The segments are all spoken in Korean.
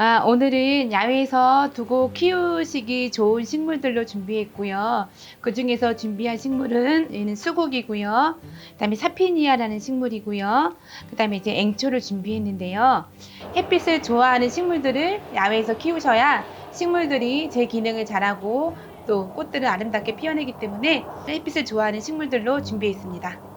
아, 오늘은 야외에서 두고 키우시기 좋은 식물들로 준비했고요. 그 중에서 준비한 식물은 얘는 수국이고요. 그다음에 사피니아라는 식물이고요. 그다음에 이제 앵초를 준비했는데요. 햇빛을 좋아하는 식물들을 야외에서 키우셔야 식물들이 제 기능을 잘하고 또 꽃들을 아름답게 피워내기 때문에 햇빛을 좋아하는 식물들로 준비했습니다.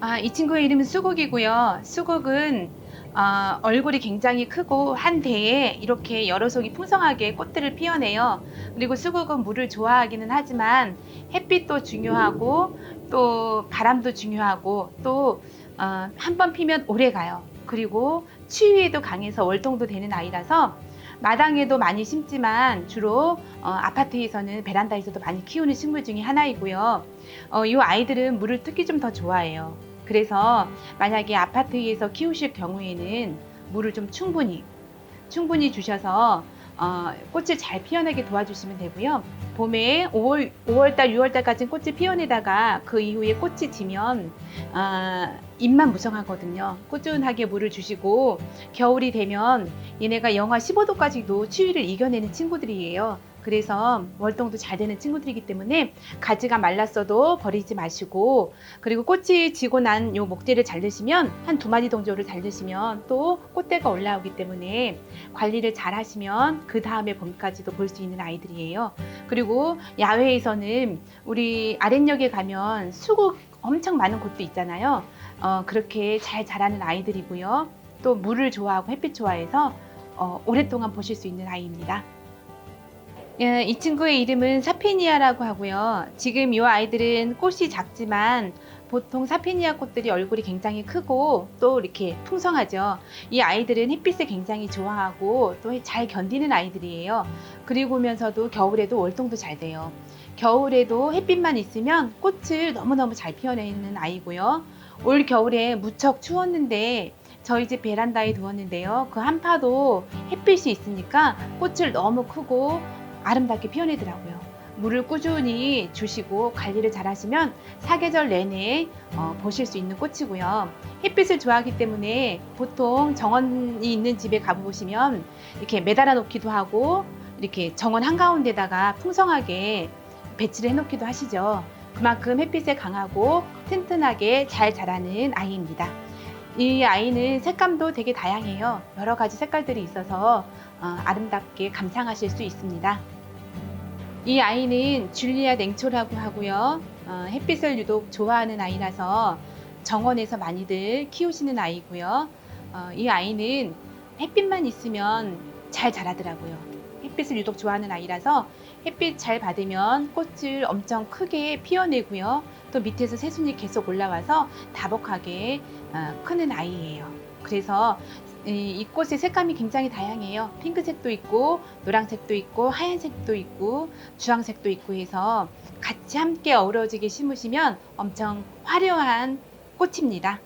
아, 이 친구의 이름은 수국이고요. 수국은 아, 얼굴이 굉장히 크고 한 대에 이렇게 여러 속이 풍성하게 꽃들을 피워내요. 그리고 수국은 물을 좋아하기는 하지만 햇빛도 중요하고 또 바람도 중요하고 또 어, 한번 피면 오래 가요. 그리고 추위에도 강해서 월동도 되는 아이라서 마당에도 많이 심지만 주로 어, 아파트에서는 베란다에서도 많이 키우는 식물 중에 하나이고요. 어, 이 아이들은 물을 특히 좀 더 좋아해요. 그래서 만약에 아파트에서 키우실 경우에는 물을 좀 충분히 충분히 주셔서 어, 꽃을 잘 피어나게 도와주시면 되고요. 봄에 5월, 5월달, 6월달까지는 꽃을 피워내다가 그 이후에 꽃이 지면 아, 잎만 무성하거든요. 꾸준하게 물을 주시고 겨울이 되면 얘네가 영하 15도까지도 추위를 이겨내는 친구들이에요. 그래서 월동도 잘 되는 친구들이기 때문에 가지가 말랐어도 버리지 마시고 그리고 꽃이 지고 난 요 목대를 자르시면 한 두 마디 정도를 자르시면 또 꽃대가 올라오기 때문에 관리를 잘 하시면 그 다음에 봄까지도 볼 수 있는 아이들이에요. 그리고 야외에서는 우리 아랫역에 가면 수국 엄청 많은 곳도 있잖아요. 어, 그렇게 잘 자라는 아이들이고요. 또 물을 좋아하고 햇빛 좋아해서 어, 오랫동안 보실 수 있는 아이입니다. 예, 이 친구의 이름은 사피니아라고 하고요. 지금 이 아이들은 꽃이 작지만 보통 사피니아 꽃들이 얼굴이 굉장히 크고 또 이렇게 풍성하죠. 이 아이들은 햇빛을 굉장히 좋아하고 또 잘 견디는 아이들이에요. 그리고면서도 겨울에도 월동도 잘 돼요. 겨울에도 햇빛만 있으면 꽃을 너무너무 잘 피워내는 아이고요. 올 겨울에 무척 추웠는데 저희 집 베란다에 두었는데요. 그 한파도 햇빛이 있으니까 꽃을 너무 크고 아름답게 피워내더라고요. 물을 꾸준히 주시고 관리를 잘 하시면 사계절 내내 어, 보실 수 있는 꽃이고요. 햇빛을 좋아하기 때문에 보통 정원이 있는 집에 가보시면 이렇게 매달아 놓기도 하고 이렇게 정원 한가운데다가 풍성하게 배치를 해놓기도 하시죠. 그만큼 햇빛에 강하고 튼튼하게 잘 자라는 아이입니다. 이 아이는 색감도 되게 다양해요. 여러 가지 색깔들이 있어서 어, 아름답게 감상하실 수 있습니다. 이 아이는 줄리아 냉초라고 하고요. 어, 햇빛을 유독 좋아하는 아이라서 정원에서 많이들 키우시는 아이고요. 어, 이 아이는 햇빛만 있으면 잘 자라더라고요. 햇빛을 유독 좋아하는 아이라서 햇빛 잘 받으면 꽃을 엄청 크게 피워내고요. 또 밑에서 새순이 계속 올라와서 다복하게 어, 크는 아이예요. 그래서 이, 이 꽃의 색감이 굉장히 다양해요. 핑크색도 있고 노란색도 있고 하얀색도 있고 주황색도 있고 해서 같이 함께 어우러지게 심으시면 엄청 화려한 꽃입니다.